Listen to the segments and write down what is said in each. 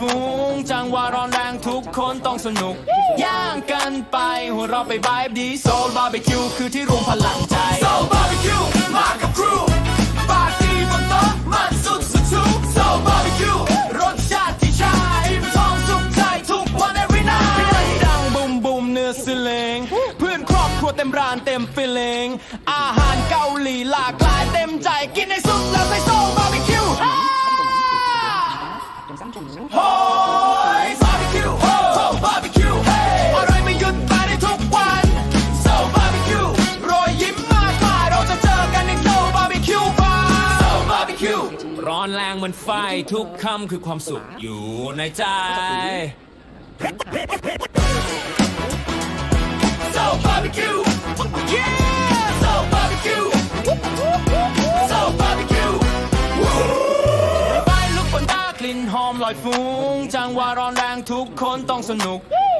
ฟุ้ง จังหวะร้อนแรงทุกคนต้องสนุก ย่างกันไป หัวเราะไปบายดีโซลบาร์บีคิวคือที่รวมพลังใจโซบาร์บีคิวมากับครูปาร์ตี้บนโต๊ะมันสุดสุดทุกโซบาร์บีคิวรสชาติที่ใช่อิ่มท้องสุขใจทุกวัน every night ดังบุมบุมเนื้อสิเลงเพื่อนครอบครัวเต็มร้านเต็มฟิลเลงอาหารเกาหลีหลากหลายเต็มใจกินให้สุดแล้วไปโซลบาร์บีคิว แรงเหมือนไฟทุกคำคือความสุขอยู่ในใจ So barbecue, yeah. So barbecue, so barbecue. ไฟลุกบนตากลิ่นหอมลอยฟุ้ง จังหวะร้อนแรงทุกคนต้องสนุก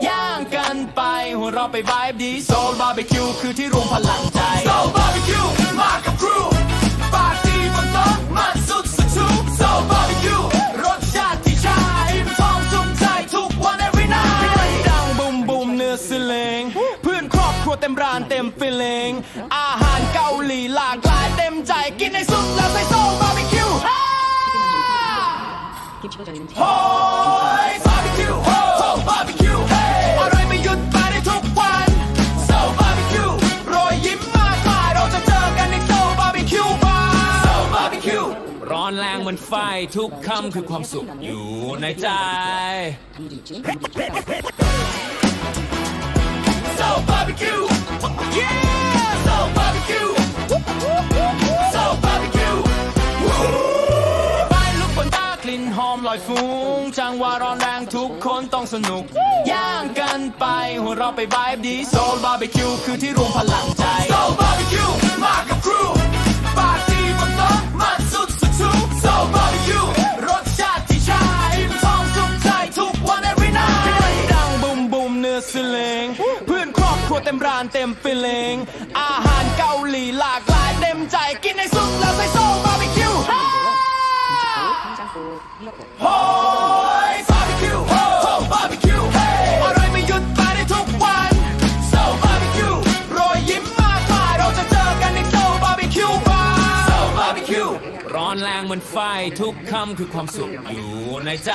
ย่างกันไปหัวเราะไปบายดีโซลบาร์บีคิวคือที่รวมพลังใจ วเต็มร้านเต็มฟิลเลงอาหารเกาหลีหลากหลายเต็มใจกินให้สุดแล้วไปโซลบาร์บีคิวฮ่าโอ้ยบาร์บีคิวโอ้บาร์บีคิวอร่อยไม่หยุดไปได้ทุกวัน So barbecue รอยยิ้มมากมายเราจะเจอกันใน So barbecue bar So barbecue ร้อนแรงเหมือนไฟทุกคำคือความสุขอยู่ในใจ barbecue, yeah. So barbecue, so barbecue. ไฟลุกบนตากลิ่นหอมลอยฟุ้ง จังหวะร้อนแรงทุกคนต้องสนุก ย่างกันไปหัวเราะไปบายดีโซลบาร์บีคิวคือที่รวมพลังใจ So barbecue มา รอบครัวเต็มร้านเต็มฟิลเลงอาหารเกาหลีหลากหลายเต็มใจกินให้สุดแล้วไปโซลบาร์บีคิวฮ่าโอ้ยบาร์บีคิวโอ้บาร์บีคิวอร่อยไม่หยุดไปได้ทุกวัน So barbecue รอยยิ้มมากมายเราจะเจอกันใน So barbecue bar So barbecue ร้อนแรงเหมือนไฟทุกคำคือความสุขอยู่ในใจ